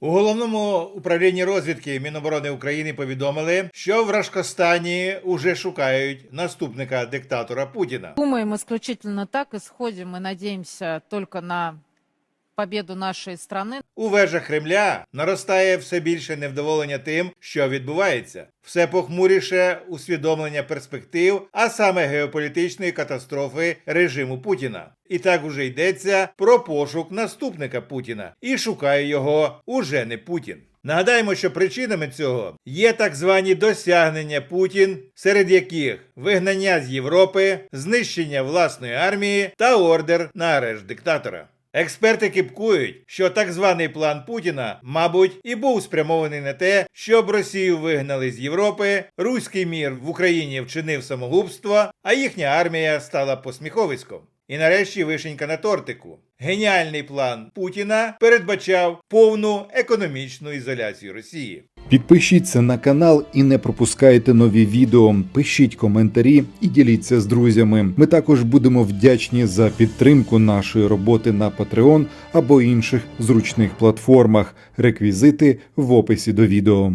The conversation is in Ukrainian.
У головному управлінні розвідки Міноборони України повідомили, що в Рашкостані уже шукають наступника диктатора Путіна. Думаем исключительно так, исходим и надеемся только на победу нашей страны. У вежах Кремля наростає все більше невдоволення тим, що відбувається, все похмуріше усвідомлення перспектив, а саме геополітичної катастрофи режиму Путіна. І так уже йдеться про пошук наступника Путіна, і шукає його уже не Путін. Нагадаємо, що причинами цього є так звані досягнення Путін, серед яких вигнання з Європи, знищення власної армії та ордер на арешт диктатора. Експерти кипкують, що так званий план Путіна, мабуть, і був спрямований на те, щоб Росію вигнали з Європи, руський мір в Україні вчинив самогубство, а їхня армія стала посміховиськом. І нарешті вишенька на тортику. Геніальний план Путіна передбачав повну економічну ізоляцію Росії. Підпишіться на канал і не пропускайте нові відео. Пишіть коментарі і діліться з друзями. Ми також будемо вдячні за підтримку нашої роботи на Patreon або інших зручних платформах. Реквізити в описі до відео.